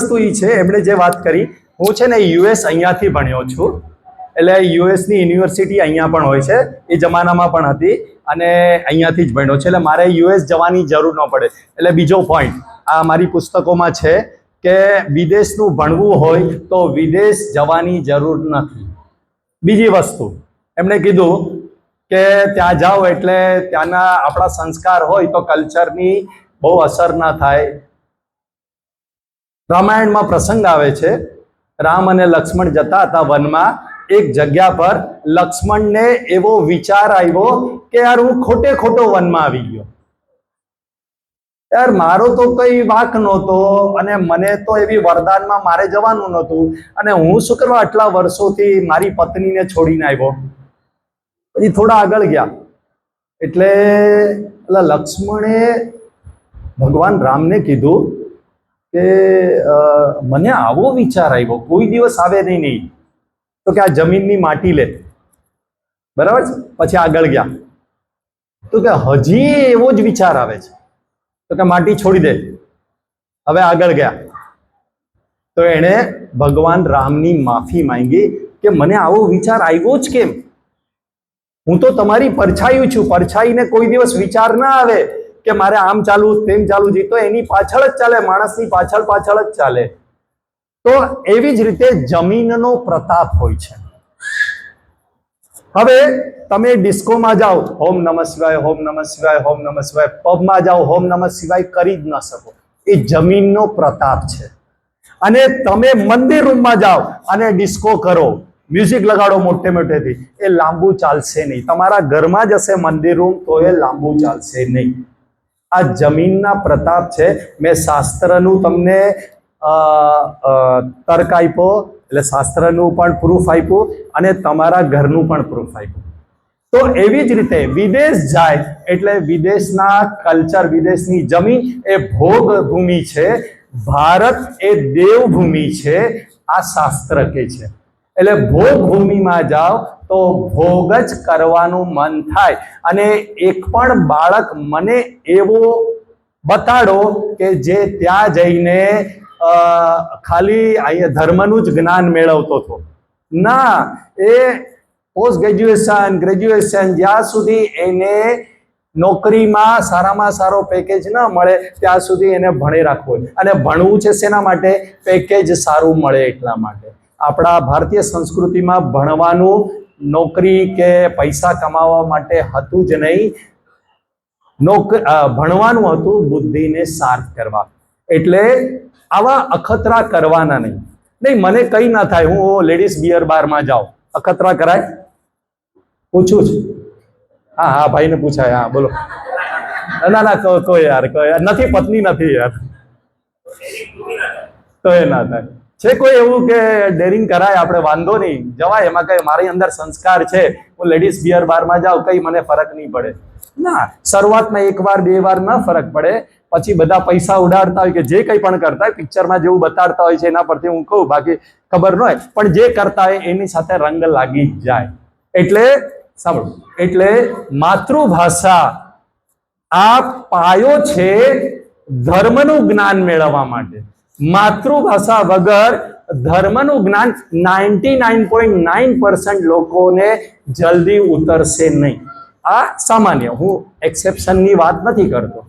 વસ્તુ એ છે, એમણે જે વાત કરી, હું છે ને યુએસ અહીંયાથી ભણ્યો છું. એટલે યુએસની યુનિવર્સિટી અહીંયા પણ હોય છે, એ જમાનામાં પણ હતી અને અહીંયાથી જ ભણ્યો છે. એટલે મારે યુએસ જવાની જરૂર ન પડે. એટલે બીજો પોઈન્ટ આ મારી પુસ્તકોમાં છે કે વિદેશનું ભણવું હોય તો વિદેશ જવાની જરૂર નથી. બીજી વસ્તુ, એમણે કીધું કે ત્યાં જાઓ એટલે ત્યાંના આપણા સંસ્કાર હોય તો કલ્ચરની બહુ અસર ના થાય. રામાયણમાં પ્રસંગ આવે છે, રામ અને લક્ષ્મણ જતા હતા વનમાં, એક જગ્યા પર લક્ષ્મણને એવો વિચાર આવ્યો કે યાર હું ખોટે ખોટો વનમાં આવી ગયો. યાર મારો તો કઈ વાક નહોતો અને મને તો એવી વરદાનમાં મારે જવાનું નહોતું અને હું શું કરવા આટલા વર્ષોથી મારી પત્નીને છોડીને આવ્યો. પછી થોડા આગળ ગયા. એટલે એટલે લક્ષ્મણે ભગવાન રામને કીધું કે મને આવો વિચાર આવ્યો, કોઈ દિવસ આવે નહીં નહીં. તો કે આ જમીનની માટી લે. બરાબર છે? પછી આગળ ગયા. તો કે હજી એવો જ વિચાર આવે છે. તો કે માટી છોડી દે. હવે આગળ ગયા. તો એણે ભગવાન રામની માફી માંગી કે મને આવો વિચાર આવ્યો જ કેમ? હું તો તમારી પરછાઈ છું. પરછાઈને કોઈ દિવસ વિચાર ના આવે. કે મારે આમ ચાલવું, તેમ ચાલવું જોઈએ તો એની પાછળ જ ચાલે, માણસની પાછળ પાછળ જ ચાલે. તો એવી જ રીતે જમીનનો પ્રતાપ હોય છે. હવે તમે ડિસ્કોમાં જાઓ હોમ નમઃ શિવાય હોમ નમઃ શિવાય હોમ નમઃ શિવાય પબમાં જાઓ હોમ નમઃ શિવાય કરી જ ન શકો. એ જમીનનો પ્રતાપ છે. અને તમે મંદિર રૂમમાં જાઓ અને ડિસ્કો કરો, મ્યુઝિક લગાડો મોટે મોટેથી, એ લાંબુ ચાલશે નહીં. તમારા ઘરમાં જ હશે મંદિર રૂમ, તો એ લાંબુ ચાલશે નહીં. આ જમીનના પ્રતાપ છે. મેં શાસ્ત્રનું તમને તર્ક આપ્યો, એટલે શાસ્ત્રનું પણ પ્રૂફ આપ્યું અને તમારા ઘરનું પણ પ્રૂફ આપ્યું. તો એવી જ રીતે વિદેશ જાય એટલે વિદેશના કલ્ચર વિદેશની જમીન એ ભોગ ભૂમિ છે. ભારત એ દેવભૂમિ છે. આ શાસ્ત્ર કે છે. એટલે ભોગ ભૂમિમાં જાઓ તો ભોગ જ કરવાનું મન થાય. અને એક પણ બાળક મને એવો બતાડો કે જે ત્યાં જઈને ખાલી અહીંયા ધર્મનું જ જ્ઞાન મેળવતો હતો. ના, એ પોસ્ટ ગ્રેજ્યુએશન ગ્રેજ્યુએશન જ્યાં સુધી એને નોકરીમાં સારામાં સારો પેકેજ ન મળે, ત્યાં સુધી એને ભણી રાખવું અને ભણવું છે શેના માટે? પેકેજ સારું મળે એટલા માટે. આપણા ભારતીય સંસ્કૃતિમાં ભણવાનું નોકરી કે પૈસા કમાવા માટે હતું જ નહીં. નોક ભણવાનું હતું, બુદ્ધિને સાર્થ કરવા. એટલે આવા અખતરા કરવાના નહીં. નહીં, મને કંઈ ના થાય. હું લેડીઝ બિયર બારમાં જાઉં. અખતરા કરાય? પૂછું છું હા હા, ભાઈને પૂછાય. હા, બોલો. ના ના કોઈ યાર કોઈ યાર. નથી, પત્ની નથી યાર. તો એ ના થાય. છે કોઈ એવું કે ડેરિંગ કરાય, આપણે વાંધો નહીં. જવાય, એમાં કઈ મારી અંદર સંસ્કાર છે. હું લેડીઝ બિયર બારમાં જાઉં, કઈ મને ફરક નહીં પડે. ના, શરૂઆતમાં એક વાર, બે વાર ન ફરક પડે. પછી બધા પૈસા ઉડાડતા હોય કે જે કંઈ પણ કરતા હોય પિક્ચરમાં જેવું બતાડતા હોય છે, એના પરથી હું કહું, બાકી ખબર ન હોય. પણ જે કરતા હોય, એની સાથે રંગ લાગી જાય. એટલે, સાંભળો. એટલે માતૃભાષા આ પાયો છે ધર્મનું જ્ઞાન મેળવવા માટે. માતૃભાષા વગર ધર્મનું જ્ઞાન ninety nine point nine percent લોકોને જલ્દી ઉતરશે નહીં. આ સામાન્ય, હું એક્સેપ્શનની વાત નથી કરતો.